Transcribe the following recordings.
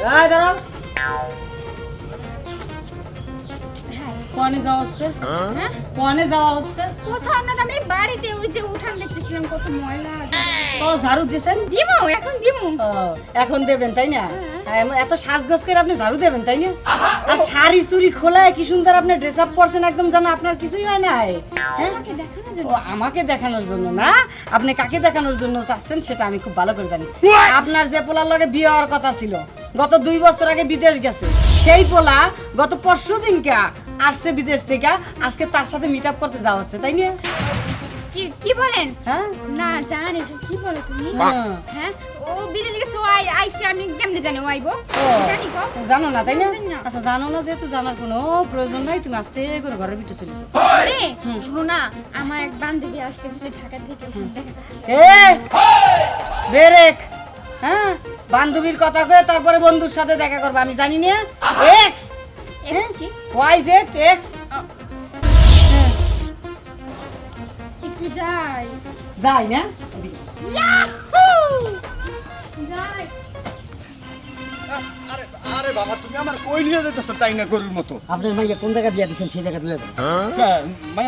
এই দাঁড়াও। হ্যাঁ। যাওয়া হচ্ছে। হ্যাঁ? যাওয়া হচ্ছে। কোথাও না আমি বাড়িতে ওই যে উঠান দেখতেছিলাম কত ময়লা তো ঝাড়ু দিয়েছেন? দিমু এখন দিমু। এখন দেবেন তাই না? এত সাজগোজ করে আপনি ঝাড়ু দেবেন তাই না? আর শাড়ি চুরি খোলায় কি সুন্দর আপনি ড্রেস আপ করছেন একদম জানা আপনার কিছুই হয় নাই। হ্যাঁ? আমাকে দেখানোর জন্য? ও আমাকে দেখানোর জন্য না? আপনি কাকে দেখানোর জন্য চাচ্ছেন সেটা আমি খুব ভালো করে জানি। আপনার যে পোলার লগে বিয়ে হওয়ার কথা ছিল গত দুই বছর আগে বিদেশ গেছে। সেই পোলা গত পরশু দিনকে আসছে বিদেশ থেকে আজকে তার সাথে মিট আপ করতে যাওয়া হচ্ছে তাই না? কি- কি কি বলেন? হ্যাঁ? না জান কি বলো তুমি? হ্যাঁ। ও বিদেশে গেছে ও আই আইসি আমি কেমনে জানি ও আইবো? জানি গো জানো না তাই না? আচ্ছা জানো না যেহেতু জানার কোনো প্রয়োজন নাই তুমি আস্তে করে ঘরের ভিতরে চলে যাও। আরে শোনা আমার এক বান্ধবী আসছে ঢাকা থেকে দেখা করতে এ! বেরেক! হ্যাঁ? বান্ধবীর কথা কয়ে তারপরে বন্ধুর সাথে দেখা করবে আমি জানি না। এক্স এক্স কি? ওয়াই জেড এক্স একটু যাই। যাই না? যাই। আরে আরে বাবা তুমি আমার কই নিয়ে যেতেছো তাই না গরুর মতো? আপনার মাইয়া কোন জায়গায় বিয়া দিচ্ছেন সেই তুলে দেন। হ্যাঁ,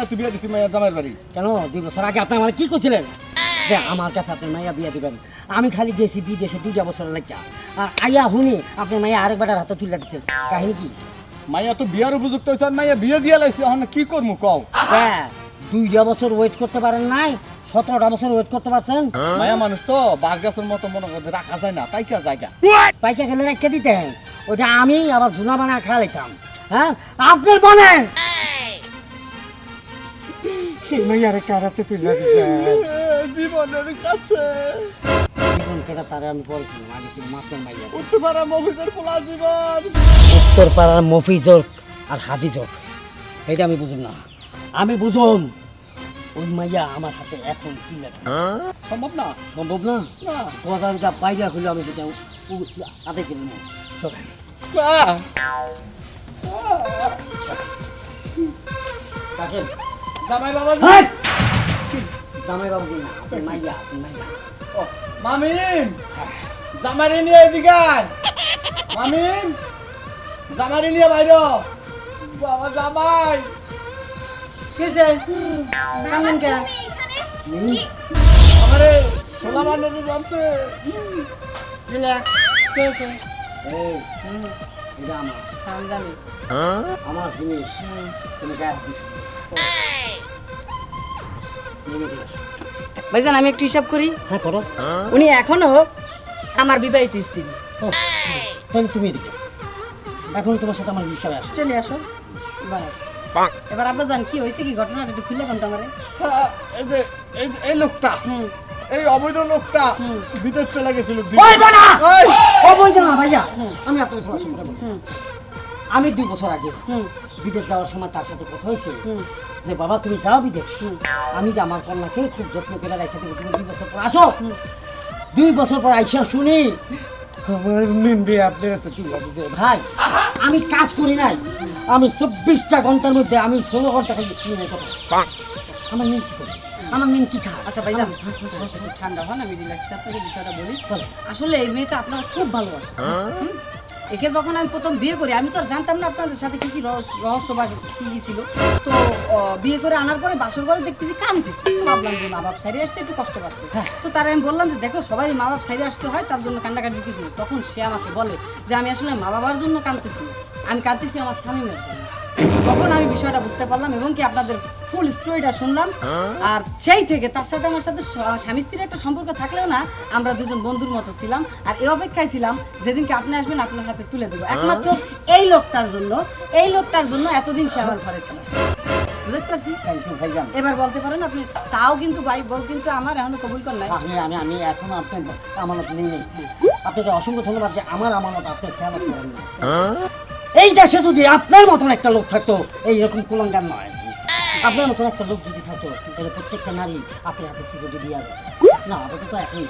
তুই বিয়ে দিছি মায়া জামাইয়ের বাড়ি? কেন? দুই বছর আগে আপনি আমার কি করছিলেন যে আমার কাছে আপনার মাইয়া বিয়া দিবেন। আমি খালি গেছি বিদেশে দুইটা বছর লাগিয়া। আর আইয়া হুনি আপনার মাইয়া আরেক বেটার হাতে তুলে দিচ্ছেন কাহিনী কি? মায়া তো বিয়ার উপযুক্ত হয়েছে আর মায়া বিয়ে দিয়ে লাইছে এখন কি করব কও? হ্যাঁ দুইটা বছর ওয়েট করতে পারেন নাই সতেরোটা বছর ওয়েট করতে পারছেন। মায়া মানুষ তো বাঘ গাছের মতো মনে করতে রাখা যায় না তাই কা জায়গা পাইকা গেলে রেখে দিতেন ওটা আমি আবার ধুনা বানা খা লেতাম হ্যাঁ? আপনার বলেন! সেই মাইয়ারে কারাতে তুলে দিতেন জীবনের কাছে। জীবন কেটা তারে আমি আগে পারা পোলা জীবন। উত্তর পাড়ার মফিজ আর হাফিজ হোক এটা আমি বুঝুম না। আমি বুঝুম ওই মাইয়া আমার হাতে এখন দেন। সম্ভব না? সম্ভব না? কথাটা পাইজা খুলে আমি যেটা হাতে কিনে নেব। চলেন। কাকেন জামাই বাবা! জামাই বাবুজি না আপনি মাইয়া আপনি মাইয়া। মামিন জামারি নিয়ে এদিকে মামিন জামারি নিয়ে বাইর বাবা জামাই! কি হয়েছে কান্দেন কে আমারে সোলা বান্ধবী যাচ্ছে রিল্যাক্স কি হয়েছে এই এটা আমার আমার জিনিস তুমি গায়ে ভাইজান আমি একটু হিসাব করি। হ্যাঁ করো। উনি এখনও আমার বিবাহিত স্ত্রী। ও, তাহলে তুমি এদিকে এখন তোমার সাথে আমার বিষয় আসছে চলে আসো। বাস। এবার আব্বা জান কি হয়েছে কি ঘটনাটা একটু খুলে কোনটা আমারে? এই যে এই যে এই লোকটা হুম। এই অবৈধ লোকটা বিদেশ চলে গেছিল! ও না ভাইয়া। আমি আপনার পড়াশোনা। আমি দুই বছর আগে হুম। বিদেশ যাওয়ার সময় তার সাথে কথা হয়েছে হুম। যে বাবা তুমি যাও বিদেশ। আমি যে আমার কন্যাকে খুব যত্ন করে রেখে দেবো তুমি দুই বছর পর আসো। দুই বছর পর আইসা শুনি আমার নিন্দে আপনারা তো ভাই আমি কাজ করি নাই। আমি চব্বিশটা ঘণ্টার মধ্যে আমি ষোলো ঘণ্টা নাই কথা আমার মেয়ে কি করে আমার মেয়ে কি খায় আচ্ছা ভাই ঠান্ডা হন আমি রিল্যাক্সে আপনাকে বিষয়টা বলি। আসলে এই মেয়েটা আপনার খুব ভালোবাসে। হুম? একে যখন আমি প্রথম বিয়ে করি আমি তো আর জানতাম না আপনাদের সাথে কী কী রহস্য বা কি কি ছিল। তো বিয়ে করে আনার পরে বাসর ঘরে দেখতেছি কানতেছি ভাবলাম যে মা বাপ সারি আসছে একটু কষ্ট পাচ্ছে। তো তার আমি বললাম যে দেখো সবাই মা বাপ সারি আসতে হয় তার জন্য কান্নাকাটি কিছু তখন সে আমাকে বলে যে আমি আসলে মা বাবার জন্য কাঁদতেছি আমি কাঁদতেছি আমার স্বামী মেয়ের জন্য। তখন আমি বিষয়টা বুঝতে পারলাম এবং কি আপনাদের ফুল স্টোরিটা শুনলাম। আর সেই থেকে তার সাথে আমার সাথে স্বামী স্ত্রীর একটা সম্পর্ক থাকলেও না আমরা দুজন বন্ধুর মতো ছিলাম। আর এই অপেক্ষায় ছিলাম যেদিনকে আপনি আসবেন আপনার হাতে তুলে দেবো। একমাত্র এই লোকটার জন্য এই লোকটার জন্য এতদিন সে আমার ঘরে ছিল। বুঝতে পারছি? এবার বলতে পারেন আপনি তাও কিন্তু ভাই বউ কিন্তু আমার এখনও কবুল কর নাই। আমি আমি আমি এখনও আপনার আমানত নেই। নেই আপনাকে অসংখ্য ধন্যবাদ যে আমার আমানত আপনি খেয়াল করেন না এই দেশে যদি আপনার মতন একটা লোক থাকতো এইরকম কুলাঙ্গার নয়। আপনার মতন একটা লোক যদি তো তাহলে প্রত্যেকটা নারী আপনার হাতে সিকিউরিটি দিয়ে আসবে না আপাতত এখন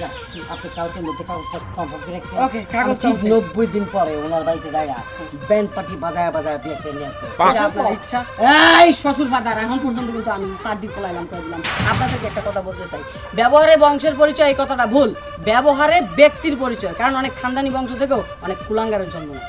যা, আপনি কালকের মধ্যে কাগজটা করে রাখতে কাগজটা okay. নব্বই দিন পরে ওনার বাড়িতে যাই ব্যান্ড পার্টি বাজায় বাজায় বিয়ে করে নিয়ে আসব। এটা আপনার ইচ্ছা? এই শ্বশুর ফাদার এখন পর্যন্ত কিন্তু আমি চারটি খোলাইলাম করে দিলাম। আপনাদেরকে একটা কথা বলতে চাই। ব্যবহারে বংশের পরিচয় এই কথাটা ভুল। ব্যবহারে ব্যক্তির পরিচয় কারণ অনেক খানদানি বংশ থেকেও অনেক কুলাঙ্গারের জন্ম। নেয়।